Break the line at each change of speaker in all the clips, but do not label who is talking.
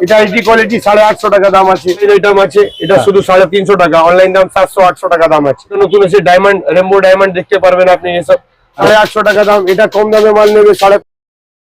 এটা HD quality সাড়ে আটশো টাকা দাম আছে। আইটেম আছে এটা
হ্যাঁ।
শুধু সাড়ে তিনশো টাকা অনলাইন দাম সাতশো আটশো টাকা দাম আছে। নতুন এসে ডায়মন্ড রেমবো ডায়মন্ড দেখতে পারবেন আপনি এসব। সাড়ে আটশো টাকা দাম এটা কম দামে মাল নেবে সাড়ে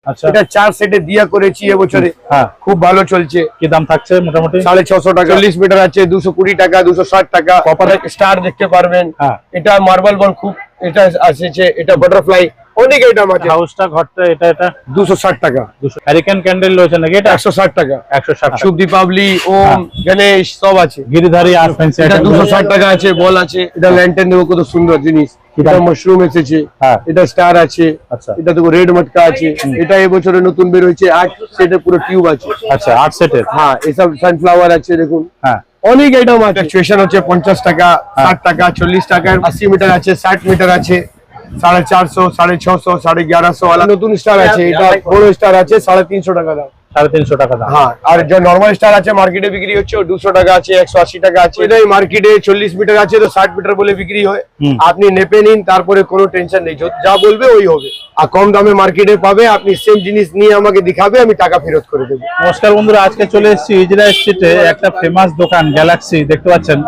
আচ্ছা।
এটা চার সেটে দিয়া করেছি এবছরে।
হ্যাঁ।
খুব ভালো চলছে।
কি দাম থাকছে মোটামুটি?
সাড়ে ছশো টাকা চল্লিশ মিটার আছে দুশো কুড়ি টাকা দুশো ষাট টাকা। কপার স্টার দেখতে পারবেন।
হ্যাঁ।
এটা মার্বেল বল খুব এটা আসছে এটা বাটারফ্লাই অনেক আইটেম আছে।
হাউসটা ঘরটা এটা এটা?
দুশো ষাট টাকা।
দুশো। হ্যারিকেন ক্যান্ডেল রয়েছে নাকি এটা?
একশো ষাট টাকা।
একশো ষাট
শুভ দীপাবলি ওম গণেশ সব আছে।
গিরিধারী আর ফ্যান্সি
এটা দুশো ষাট টাকা আছে বল আছে। এটা ল্যান্টেন দেবো কত সুন্দর জিনিস। এটা মাশরুম এসেছে।
হ্যাঁ।
এটা স্টার আছে।
আচ্ছা।
এটা দেখো রেড মটকা আছে। এটা এবছরে নতুন বের হয়েছে। আট সেটে পুরো টিউব আছে।
আচ্ছা আট সেটের
হ্যাঁ এসব সানফ্লাওয়ার আছে দেখুন।
হ্যাঁ।
অনেক আইটেম আছে। স্টেশন হচ্ছে পঞ্চাশ টাকা ষাট টাকা চল্লিশ টাকা আশি মিটার আছে ষাট মিটার আছে। সাড়ে চারশো সাড়ে ছশো সাড়ে এগারোশো নতুন স্টার আছে এটা বড় স্টার আছে সাড়ে তিনশো টাকা দাম।
সাড়ে তিনশো টাকা দাম।
হ্যাঁ আর যে নর্মাল স্টার আছে মার্কেটে বিক্রি হচ্ছে দুশো টাকা আছে একশো আশি টাকা আছে। এটাই মার্কেটে চল্লিশ মিটার আছে তো ষাট মিটার বলে বিক্রি হয়। আপনি নেপে নিন তারপরে কোনো টেনশন নেই। যত- যা বলবে ওই হবে। আর কম দামে মার্কেটে পাবে আপনি সেম জিনিস নিয়ে আমাকে দেখাবে আমি টাকা ফেরত করে দেবো।
নমস্কার বন্ধুরা আজকে চলে এসেছি ইজরা স্ট্রিটে একটা ফেমাস দোকান গ্যালাক্সি দেখতে পাচ্ছেন?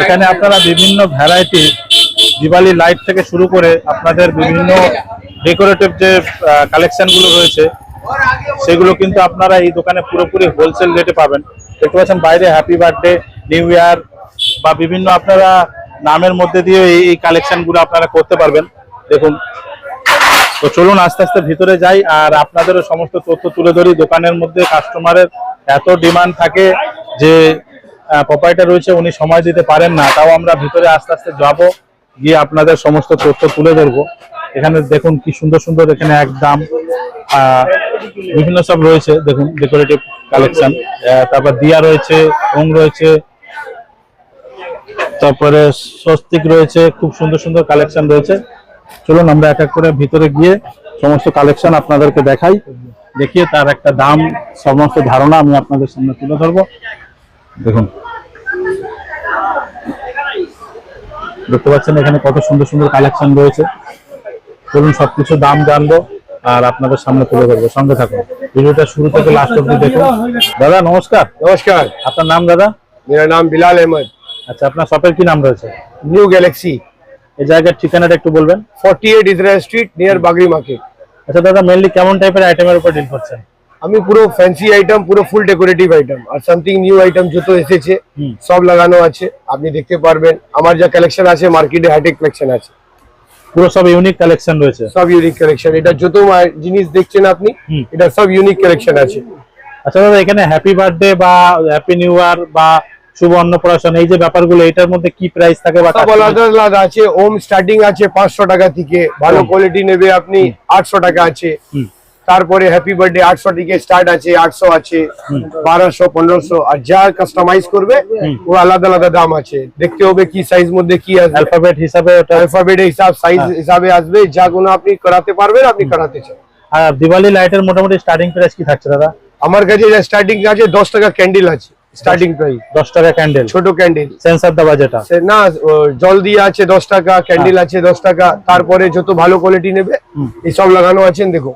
এখানে আপনারা বিভিন্ন ভ্যারাইটি দিওয়ালি লাইট থেকে শুরু করে আপনাদের বিভিন্ন ডেকোরেটিভ যে কালেকশনগুলো রয়েছে, সেগুলো কিন্তু আপনারা এই দোকানে পুরোপুরি হোলসেল রেটে পাবেন। দেখতে পাচ্ছেন বাইরে হ্যাপি বার্থডে নিউ ইয়ার বা বিভিন্ন আপনারা নামের মধ্যে দিয়ে এই এই কালেকশনগুলো আপনারা করতে পারবেন। দেখুন, তো চলুন আস্তে আস্তে ভিতরে যাই, আর আপনাদেরও সমস্ত তথ্য তুলে ধরি। দোকানের মধ্যে কাস্টমারের এত ডিমান্ড থাকে যে প্রপাইটার রয়েছে, উনি সময় দিতে পারেন না। তাও আমরা ভিতরে আস্তে আস্তে যাব। গিয়ে আপনাদের সমস্ত তথ্য তুলে ধরবো। এখানে দেখুন কি সুন্দর সুন্দর এখানে একদম আহ, বিভিন্ন সব রয়েছে। দেখুন ডেকোরেটিভ কালেকশন তারপর দিয়া রয়েছে ওং রয়েছে। তারপরে স্বস্তিক রয়েছে খুব সুন্দর সুন্দর কালেকশন রয়েছে। চলুন আমরা এক এক করে ভিতরে গিয়ে সমস্ত কালেকশন আপনাদেরকে দেখাই। দেখিয়ে তার একটা দাম সমস্ত ধারণা আমি আপনাদের সামনে তুলে ধরবো। দেখুন। দেখতে পাচ্ছেন এখানে কত সুন্দর সুন্দর কালেকশন রয়েছে। চলুন সবকিছু দাম জানব আর আপনাদের সামনে তুলে ধরবো। সঙ্গে থাকুন। ভিডিওটা শুরু থেকে লাস্ট অব্দি দেখুন। দাদা নমস্কার।
নমস্কার।
আপনার নাম দাদা?
মেরা নাম বিলাল আহমদ।
আচ্ছা আপনার শপের কি নাম রয়েছে?
নিউ গ্যালাক্সি
এই জায়গার ঠিকানাটা একটু বলবেন।
Forty eight Israel street near Bagri market
আচ্ছা দাদা মেনলি কেমন টাইপের আইটেমের উপর ডিল করছেন?
আমি পুরো ফ্যান্সি আইটেম পুরো ফুল ডেকোরেটিভ আইটেম আর সামথিং নিউ আইটেম যত এসেছে সব লাগানো আছে আপনি দেখতে পারবেন। আমার যা কালেকশন আছে মার্কেটে হাইটেক কালেকশন আছে।
পুরো সব ইউনিক কালেকশন রয়েছে।
সব ইউনিক কালেকশন এটা যত জিনিস দেখছেন আপনি এটা সব ইউনিক কালেকশন আছে।
আচ্ছা দাদা এখানে হ্যাপি বার্থডে বা হ্যাপি নিউ ইয়ার বা শুভ অন্নপ্রাশন এই যে ব্যাপারগুলো এটার মধ্যে কি প্রাইস থাকে বা
সব আলাদা আলাদা আছে ওম স্টার্টিং আছে পাঁচশো টাকা থেকে ভালো কোয়ালিটি নেবে আপনি আটশো টাকা আছে। তারপরে হ্যাপি বার্থডে আটশো থেকে স্টার্ট আছে আটশো আছে বারোশো পনেরোশো আর যা কাস্টমাইজ করবে ও আলাদা আলাদা দাম আছে। দেখতে হবে কি সাইজ মধ্যে কি আছে।
অ্যালফাবেট হিসাবে
অ্যালফাবেট হিসাব সাইজ
হ্যাঁ।
হিসাবে আসবে যা কোনো আপনি করাতে পারবেন আপনি করাতে চান।
আর দিওয়ালি লাইটের মোটামুটি স্টার্টিং প্রাইস কি থাকছে দাদা?
আমার কাছে স্টার্টিং আছে দশ টাকা ক্যান্ডেল আছে স্টার্টিং প্রাইস
দশ টাকা ক্যান্ডেল
ছোট ক্যান্ডেল
সেন্সার দেওয়া যেটা।
না জল দিয়ে আছে দশ টাকা ক্যান্ডেল আছে দশ টাকা তারপরে যত ভালো কোয়ালিটি নেবে
হুম।
এইসব লাগানো আছেন দেখো।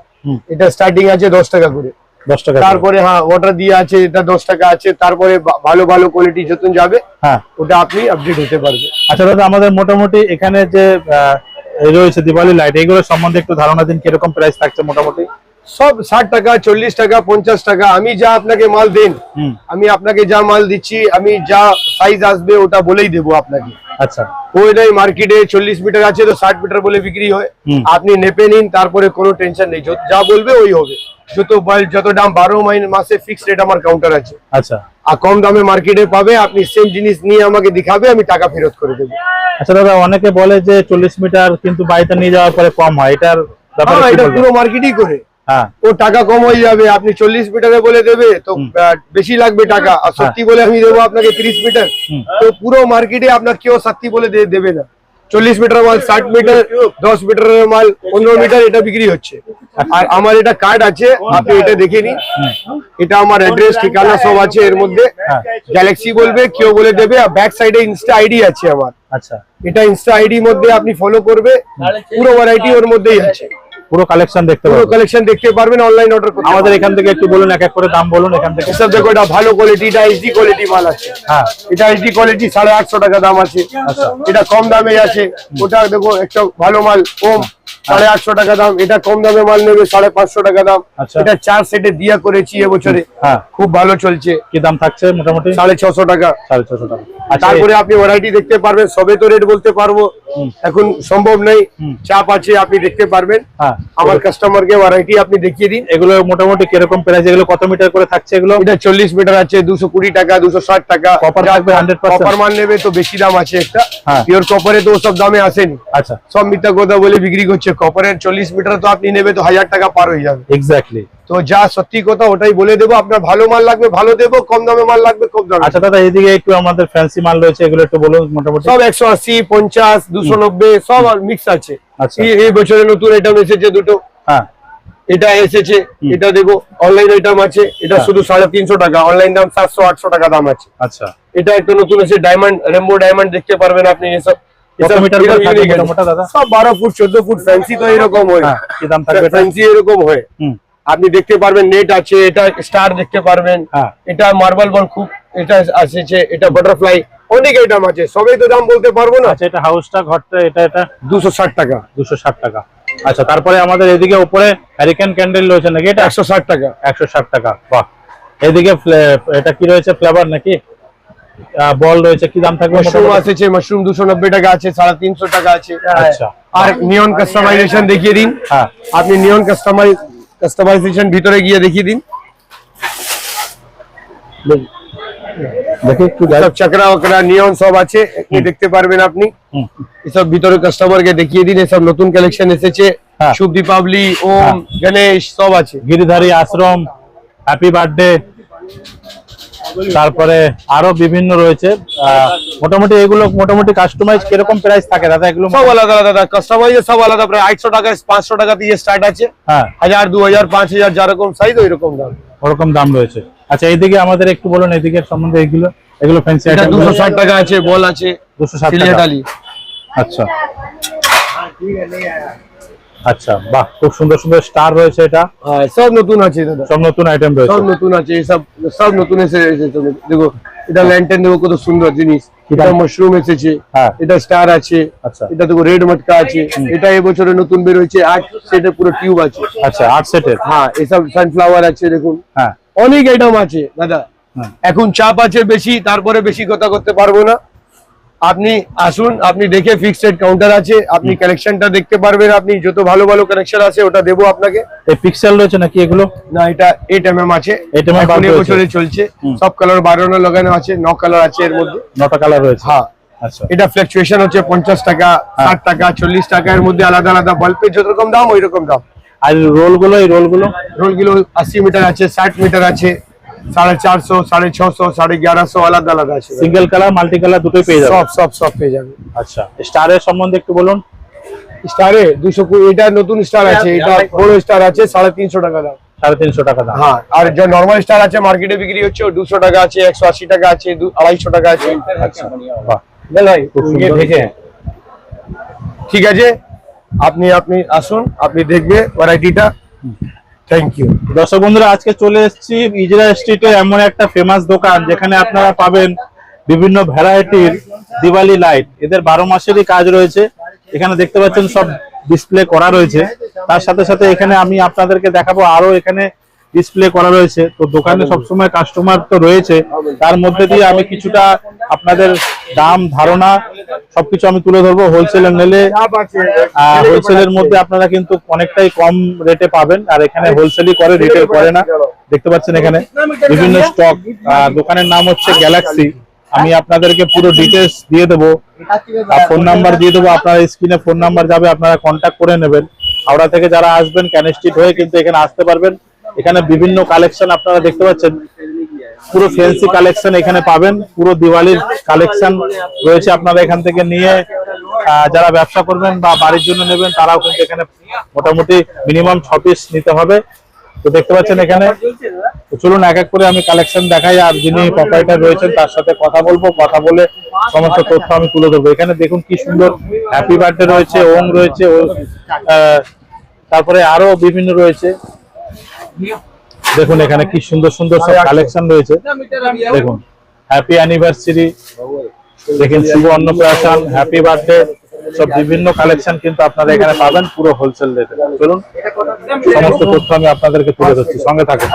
এটা স্টার্টিং আছে দশ টাকা করে।
দশ টাকা
তারপরে হ্যাঁ ওয়াটার দিয়ে আছে এটা দশ টাকা আছে তারপরে ভালো ভালো কোয়ালিটি যত যাবে
হ্যাঁ।
ওটা আপনি আপডেট হতে পারবে
আচ্ছা দাদা আমাদের মোটামুটি এখানে যে রয়েছে দিওয়ালি লাইট এগুলো সম্বন্ধে একটু ধারণা দিন কীরকম প্রাইস থাকছে মোটামুটি?
সব ষাট টাকা চল্লিশ টাকা পঞ্চাশ টাকা আমি যা আপনাকে মাল দেন আমি আপনাকে যা মাল দিচ্ছি আমি যা সাইজ আসবে ওটা বলেই দেবো আপনাকে।
আচ্ছা।
ওইটাই মার্কেটে চল্লিশ মিটার আছে তো ষাট মিটার বলে বিক্রি হয়। আপনি নেপে নিন তারপরে কোনো টেনশন নেই। যা বলবে ওই হবে। যত যত দাম বারো মাসে ফিক্সড রেট আমার কাউন্টার আছে।
আচ্ছা।
আর কম দামে মার্কেটে পাবে আপনি সেম জিনিস নিয়ে আমাকে দেখাবে আমি টাকা ফেরত করে দেবো।
আচ্ছা দাদা অনেকে বলে যে চল্লিশ মিটার কিন্তু বাড়িতে নিয়ে যাওয়ার পরে কম হয় এটার
হ্যাঁ এটা? পুরো মার্কেটই করে। ও টাকা কম হয়ে যাবে আপনি চল্লিশ মিটারে বলে দেবে তো বেশি লাগবে টাকা। আর সত্যি বলে আমি দেবো আপনাকে তিরিশ মিটার তো পুরো মার্কেটে আপনার কেউ সত্যি বলে দেবে না। চল্লিশ মিটার মাল ষাট মিটার দশ মিটারের মাল পনেরো মিটার এটা বিক্রি হচ্ছে। আর আমার এটা কার্ড আছে আপনি এটা দেখে নিন। এটা আমার অ্যাড্রেস ঠিকানা সব আছে এর মধ্যে।
হ্যাঁ।
গ্যালাক্সি বলবে কেউ বলে দেবে আর ব্যাক সাইডে ইনস্টা আইডি আছে আমার।
আচ্ছা।
এটা ইনস্টা আইডি মধ্যে আপনি ফলো করবে পুরো ভ্যারাইটি ওর মধ্যেই আছে।
পুরো কালেকশন দেখতে
পুরো কালেকশন দেখতে পারবেন অনলাইন অর্ডার করতে
আমাদের এখান থেকে একটু বলুন এক এক করে দাম বলুন এখান থেকে।
সব দেখো এটা ভালো কোয়ালিটি এটা এইচডি কোয়ালিটি মাল আছে।
হ্যাঁ।
এটা এইচডি কোয়ালিটি সাড়ে আটশো টাকা দাম আছে।
আচ্ছা।
এটা কম দামে আছে। ওটা দেখো একটা ভালো মাল কম। সাড়ে আটশো টাকা দাম। এটা কম দামে মাল নেবে সাড়ে পাঁচশো টাকা দাম।
আচ্ছা।
এটা চার সেটে দিয়া করেছি এবছরে।
হ্যাঁ।
খুব ভালো চলছে।
কি দাম থাকছে মোটামুটি?
সাড়ে ছশো টাকা।
সাড়ে ছশো টাকা। আচ্ছা।
তারপরে আপনি ভ্যারাইটি দেখতে পারবেন সবে তো রেট বলতে পারব। এখন সম্ভব নেই। চাপ আছে আপনি দেখতে পারবেন।
হ্যাঁ।
আমার কাস্টমারকে ভ্যারাইটি আপনি দেখিয়ে দিন।
এগুলো মোটামুটি কীরকম প্রাইস এগুলো কত মিটার করে থাকছে এগুলো?
এটা চল্লিশ মিটার আছে দুশো কুড়ি টাকা দুশো ষাট টাকা।
Copper থাকবে 100%
কপার মাল নেবে তো বেশি দাম আছে একটা।
হ্যাঁ।
পিওর কপারে তো সব দামে আসেনি।
আচ্ছা।
সব মিথ্যা কথা বলে বিক্রি করছে। কপারের চল্লিশ মিটার তো আপনি নেবে তো হাজার টাকা পার হয়ে যাবে।
এক্স্যাক্টলি
তো যা সত্যি কথা ওটাই বলে দেবো আপনার ভালো মাল লাগবে ভালো দেবো কম দামে মাল লাগবে কম দামে।
আচ্ছা দাদা এইদিকে একটু আমাদের ফ্যান্সি মাল রয়েছে এগুলো একটু বলুন মোটামুটি।
সব একশো আশি পঞ্চাশ দুশো নব্বই সব মিক্স আছে।
আচ্ছা।
এই- বছরে নতুন আইটেম এসেছে দুটো।
হ্যাঁ।
এটা এসেছে এটা দেখো অনলাইন আইটেম আছে এটা
হ্যাঁ।
শুধু সাড়ে তিনশো টাকা অনলাইন দাম সাতশো আটশো টাকা দাম আছে।
আচ্ছা।
এটা একটা নতুন এসে ডায়মন্ড রেমবো ডায়মন্ড দেখতে পারবেন আপনি এসব। এরকম হয়। আপনি দেখতে পারবেন নেট আছে এটা স্টার দেখতে পারবেন।
হ্যাঁ।
এটা মার্বেল বল খুব এটা আসেছে এটা বাটারফ্লাই অনেক আইটেম আছে। সবাই তো দাম বলতে পারব না।
আচ্ছা এটা হাউসটা ঘরটা এটা এটা?
দুশো ষাট টাকা।
দুশো ষাট টাকা। আচ্ছা তারপরে আমাদের এদিকে উপরে হ্যারিকেন ক্যান্ডেল রয়েছে নাকি এটা?
একশো ষাট টাকা।
একশো ষাট টাকা বাহ। এদিকে এটা কি রয়েছে ফ্লেভার নাকি? বল রয়েছে কি দাম থাকবে
মাশরুম? আসেছে মাশরুম দুশো নব্বই টাকা আছে সাড়ে তিনশো টাকা আছে।
আচ্ছা।
আর নিয়ন কাস্টমাইজেশন দেখিয়ে দিন।
হ্যাঁ।
আপনি নিয়ন কাস্টমাইজ কাস্টমাইজেশন ভিতরে গিয়ে দেখিয়ে দিন।
দেখি একটু
সব চকরা ওকরা নিয়ন সব আছে দেখতে পারবেন আপনি। এসব ভিতরে কাস্টমারকে দেখিয়ে দিন এসব নতুন কালেকশন এসেছে।
হ্যাঁ।
শুভ দীপাবলি ওম
হ্যাঁ।
গণেশ সব আছে।
গিরিধারী আশ্রম হ্যাপি বার্থডে তারপরে আরও বিভিন্ন রয়েছে। মোটামুটি এগুলো মোটামুটি কাস্টমাইজ কীরকম প্রাইস থাকে দাদা এগুলো?
সব আলাদা আলাদা কাস্টমাইজের সব আলাদা প্রায় আটশো টাকা পাঁচশো টাকা দিয়ে স্টার্ট আছে।
হ্যাঁ।
হাজার দু হাজার পাঁচ হাজার যেরকম সাইজ ওই রকম দাম।
ওরকম দাম রয়েছে। আচ্ছা এইদিকে আমাদের একটু বলুন এদিকে সম্বন্ধে এগুলো এগুলো ফ্যান্সি
এটা দুশো ষাট টাকা আছে বল আছে।
দুশো ষাট টাকা।
সিলিয়াটালি
আচ্ছা। আচ্ছা বাহ খুব সুন্দর সুন্দর স্টার রয়েছে এটা।
হ্যাঁ, সব নতুন আছে দাদা।
সব নতুন আইটেম
সব নতুন আছে সব সব নতুন এসে এসেছে দেখো এটা ল্যান্টেন দেখো কত সুন্দর জিনিস। এটা মাশরুম এসেছে
হ্যাঁ।
এটা স্টার আছে
আচ্ছা।
এটা দেখো রেড মটকা আছে এটা এবছরে নতুন বের হয়েছে আট সেটের পুরো টিউব আছে।
আচ্ছা আট সেটের
হ্যাঁ এসব সানফ্লাওয়ার আছে দেখুন।
হ্যাঁ।
অনেক আইটেম আছে দাদা। এখন চাপ আছে বেশি তারপরে বেশি কথা করতে পারব না। আপনি আসুন আপনি দেখে ফিক্সড কাউন্টার আছে আপনি কালেকশনটা দেখতে পারবেন আপনি যত ভালো ভালো কালেকশন আছে ওটা দেবো আপনাকে।
এই পিক্সেল রয়েছে নাকি এগুলো?
না এটা এইট এম এম আছে।
8 mm
এখন বছরে চলছে। সব কালার বারোনা লাগানো আছে ন কালার আছে এর মধ্যে।
নটা কালার রয়েছে।
হ্যাঁ।
আচ্ছা।
এটা ফ্লাকচুয়েশন হচ্ছে পঞ্চাশ টাকা ষাট টাকা চল্লিশ টাকা এর মধ্যে আলাদা আলাদা বাল্বের যত রকম দাম ওই রকম দাম।
আর রোলগুলো এই
রোলগুলো? রোলগুলো আশি মিটার আছে ষাট মিটার আছে। সাড়ে চারশো সাড়ে ছশো সাড়ে এগারোশো আলাদা আলাদা আছে।
সিঙ্গেল কালার মাল্টি কালার দুটোই পেয়ে যাবে?
সব সব সব পেয়ে যাবে।
আচ্ছা স্টারের সম্বন্ধে একটু বলুন।
স্টারে দুশো কুড়ি এটা নতুন স্টার আছে এটা বড় স্টার আছে সাড়ে তিনশো টাকা দাম।
সাড়ে তিনশো টাকা দাম।
হ্যাঁ আর যে নর্মাল স্টার আছে মার্কেটে বিক্রি হচ্ছে দুশো টাকা আছে একশো আশি টাকা আছে আড়াইশো টাকা আছে।
আচ্ছা
ঠিক আছে? আপনি আপনি আসুন আপনি দেখবে ভ্যারাইটিটা থ্যাংক ইউ
দর্শক বন্ধুরা, আজকে চলে এসেছি ইজরা স্ট্রিটে এমন একটা ফেমাস দোকান, যেখানে আপনারা পাবেন বিভিন্ন ভ্যারাইটির দিওয়ালি লাইট। এদের বারো মাসেরই কাজ রয়েছে। এখানে দেখতে পাচ্ছেন সব ডিসপ্লে করা রয়েছে। তার সাথে সাথে এখানে আমি আপনাদেরকে দেখাবো আরও এখানে ডিসপ্লে করা রয়েছে। তো দোকানে সবসময় কাস্টমার তো রয়েছে। তার মধ্যে দিয়ে আমি কিছুটা আপনাদের দাম, ধারণা সবকিছু আমি তুলে ধরবো হোলসেলে নিলে। হোলসেলের মধ্যে আপনারা কিন্তু অনেকটাই কম রেটে পাবেন আর এখানে হোলসেলই করে রিটেল করে না। দেখতে পাচ্ছেন এখানে বিভিন্ন স্টক দোকানের নাম হচ্ছে গ্যালাক্সি আমি আপনাদেরকে পুরো ডিটেলস দিয়ে দেবো। ফোন নাম্বার দিয়ে দেবো আপনার স্ক্রিনে ফোন নাম্বার যাবে আপনারা কন্ট্যাক্ট করে নেবেন। হাওড়া থেকে যারা আসবেন ক্যানেস্ট্রিট হয়ে কিন্তু এখানে আসতে পারবেন। এখানে বিভিন্ন কালেকশন আপনারা দেখতে পাচ্ছেন। পুরো ফ্যান্সি কালেকশন এখানে পাবেন। পুরো দিওয়ালির কালেকশন রয়েছে আপনারা এখান থেকে নিয়ে যারা ব্যবসা করবেন বা বাড়ির জন্য নেবেন তারাও কিন্তু এখানে মোটামুটি মিনিমাম ছ পিস নিতে হবে। তো দেখতে পাচ্ছেন এখানে। চলুন এক এক করে আমি কালেকশন দেখাই আর যিনি প্রপাইটার রয়েছেন তার সাথে কথা বলব। কথা বলে সমস্ত তথ্য আমি তুলে ধরবো। এখানে দেখুন কি সুন্দর হ্যাপি বার্থডে রয়েছে রয়েছে ও, আহ, তারপরে আরও বিভিন্ন রয়েছে। দেখুন এখানে কি সুন্দর সুন্দর সব কালেকশন রয়েছে। দেখুন হ্যাপি অ্যানিভার্সারি দেখেন শুভ অন্নপ্রাশন হ্যাপি বার্থডে সব বিভিন্ন কালেকশন কিন্তু আপনারা এখানে পাবেন পুরো হোলসেল রেটে চলুন সমস্ত তথ্য আমি আপনাদেরকে তুলে ধরছি। সঙ্গে থাকুন।